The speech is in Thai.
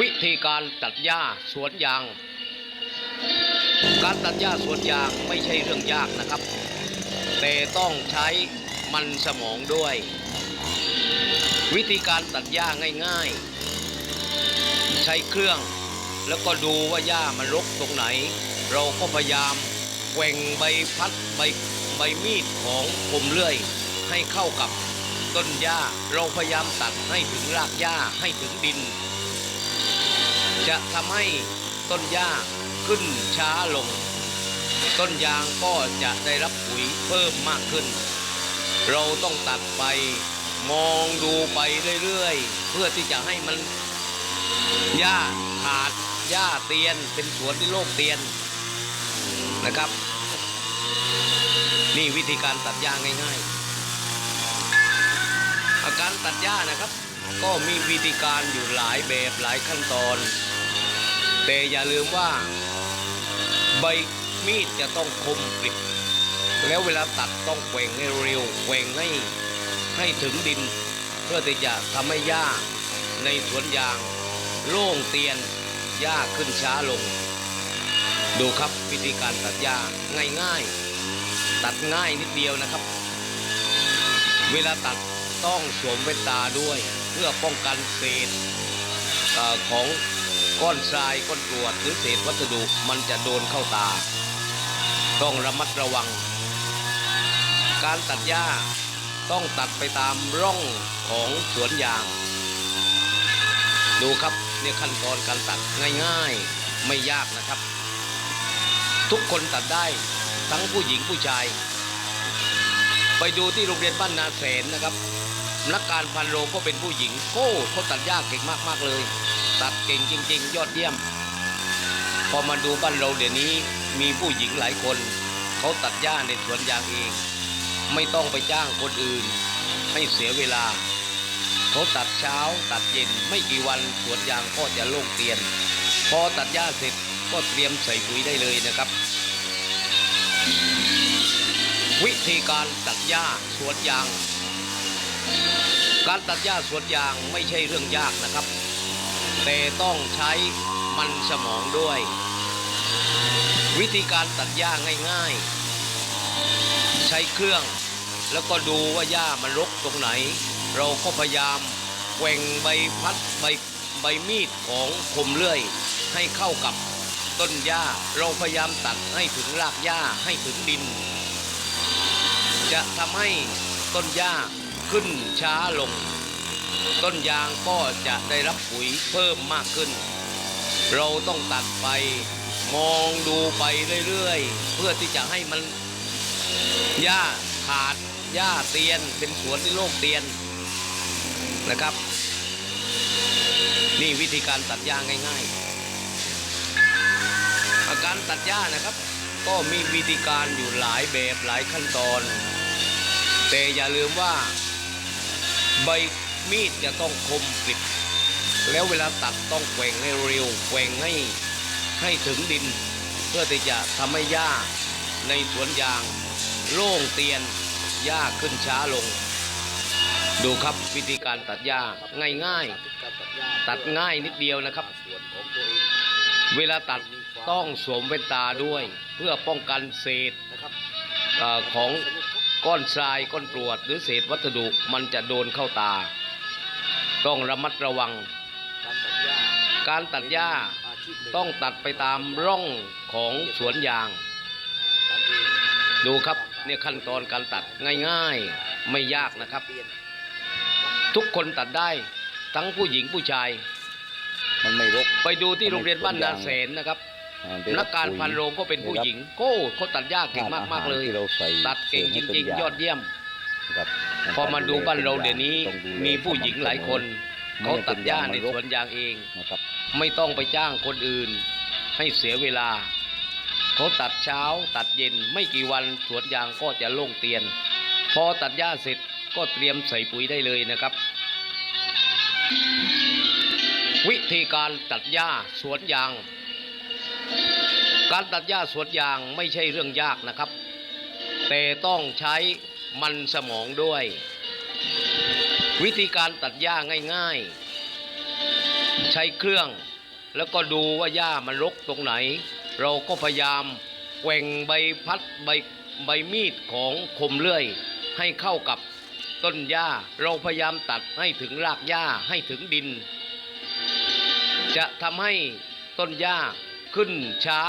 วิธีการตัดหญ้าสวนยาง การตัดหญ้าสวนยางไม่ใช่เรื่องยากนะครับ แต่ต้องใช้มันสมองด้วย วิธีการตัดหญ้าง่ายๆ ใช้เครื่อง แล้วก็ดูว่าหญ้ามันรกตรงไหน เราก็พยายามแกว่งใบพัดใบใบมีดของคมเลื่อย ให้เข้ากับต้นหญ้าเราพยายามตัดให้ถึงรากหญ้าให้ถึงดิน จะทำให้ต้นหญ้าขึ้นช้าลง ต้นยางก็จะได้รับปุ๋ยเพิ่มมากขึ้น เราต้องตัดไปมองดูไปเรื่อยๆ เพื่อที่จะให้มันหญ้าขาดหญ้าเตียนเป็นสวนที่โลกเตียนนะครับ นี่วิธีการตัดหญ้าง่ายๆอาการตัดหญ้านะครับ ก็มีวิธีการอยู่หลายแบบหลายขั้นตอน แต่อย่าลืมว่าใบมีดจะต้องคมกริบแล้วเวลาตัดต้องแกว่งให้เร็วแกว่งให้ให้ถึงดิน เพื่อที่จะทำให้หญ้าในสวนยางโล่งเตียนหญ้าขึ้นช้าลง ดูครับวิธีการตัดหญ้าง่ายๆ ตัดง่ายนิดเดียวนะครับ เวลาตัดต้องสวมแว่นตาด้วย เพื่อป้องกันเศษของ ก้อนทรายก้อนกรวดหรือเศษวัสดุมันจะโดนเข้าตา ต้องระมัดระวัง การตัดหญ้าต้องตัดไปตามร่องของสวนยาง ดูครับเนี่ยขั้นตอนการตัดง่ายๆไม่ยากนะครับ ทุกคนตัดได้ทั้งผู้หญิงผู้ชาย ไปดูที่โรงเรียนบ้านนาแสนนะครับนักการพันโรงก็เป็นผู้หญิงโก้เขาตัดหญ้าเก่งมากๆเลย ตัดเก่งจริง ๆ ยอดเยี่ยม พอมาดูบ้านเราเดี๋ยวนี้มีผู้หญิงหลายคน เขาตัดหญ้าในสวนยางเอง ไม่ต้องไปจ้างคนอื่น ให้เสียเวลา เขาตัดเช้าตัดเย็นไม่กี่วันสวนยางก็จะโล่งเตียน พอตัดหญ้าเสร็จก็เตรียมใส่ปุ๋ยได้เลยนะครับ วิธีการตัดหญ้าสวนยาง การตัดหญ้าสวนยางไม่ใช่เรื่องยากนะครับ แต่ต้องใช้มันสมองด้วย วิธีการตัดหญ้าง่ายๆ ใช้เครื่อง แล้วก็ดูว่าหญ้ามันรกตรงไหน เราก็พยายามแกว่งใบพัดใบใบมีดของคมเลื่อย ให้เข้ากับต้นหญ้า เราพยายามตัดให้ถึงรากหญ้าให้ถึงดิน จะทำให้ต้นหญ้าขึ้นช้าลง ต้นยางก็จะได้รับปุ๋ยเพิ่มมากขึ้น เราต้องตัดไปมองดูไปเรื่อยๆ เพื่อที่จะให้มันหญ้าขาดหญ้าเตียน เป็นสวนที่โลกเตียนนะครับ นี่วิธีการตัดหญ้าง่ายๆ อาการตัดหญ้านะครับ ก็มีวิธีการอยู่หลายแบบหลายขั้นตอน แต่อย่าลืมว่าใบ มีดจะต้องคมกริบแล้วเวลาตัดต้องแกว่งให้เร็วแกว่งให้ให้ถึงดิน เพื่อที่จะทำให้หญ้าในสวนยางโล่งเตียนหญ้าขึ้นช้าลง ดูครับวิธีการตัดหญ้าง่ายๆ ตัดง่ายนิดเดียวนะครับ เวลาตัดต้องสวมแว่นตาด้วย เพื่อป้องกันเศษของก้อนทรายก้อนกรวด หรือเศษวัสดุมันจะโดนเข้าตา ต้องระมัดระวัง การตัดหญ้าต้องตัดไปตามร่องของสวนยาง ดูครับเนี่ยขั้นตอนการตัดง่ายๆไม่ยากนะครับ ทุกคนตัดได้ทั้งผู้หญิงผู้ชาย มันไม่รก ไปดูที่โรงเรียนบ้านนาแสนนะครับอ่าได้บนักการพันโรงก็เป็นผู้หญิงโก้เขาตัดหญ้าเก่งมากๆเลยที่เราใส่ตัดเก่งจริงๆ ยอดเยี่ยมครับ พอมาดูบ้านเราเดี๋ยวนี้ต้องดูแลมีผู้หญิงหลายคน เขาตัดหญ้าในสวนยางเองนะครับไม่ต้องไปจ้างคนอื่น ให้เสียเวลา เขาตัดเช้าตัดเย็นไม่กี่วันสวนยางก็จะโล่งเตียน พอตัดหญ้าเสร็จก็เตรียมใส่ปุ๋ยได้เลยนะครับ วิธีการตัดหญ้าสวนยาง การตัดหญ้าสวนยางไม่ใช่เรื่องยากนะครับ แต่ต้องใช้ มันสมองด้วย วิธีการตัดหญ้าง่ายๆ ใช้เครื่อง แล้วก็ดูว่าหญ้ามันรกตรงไหน เราก็พยายามแกว่งใบพัดใบใบมีดของคมเลื่อย ให้เข้ากับต้นหญ้า เราพยายามตัดให้ถึงรากหญ้าให้ถึงดิน จะทำให้ต้นหญ้าขึ้นช้า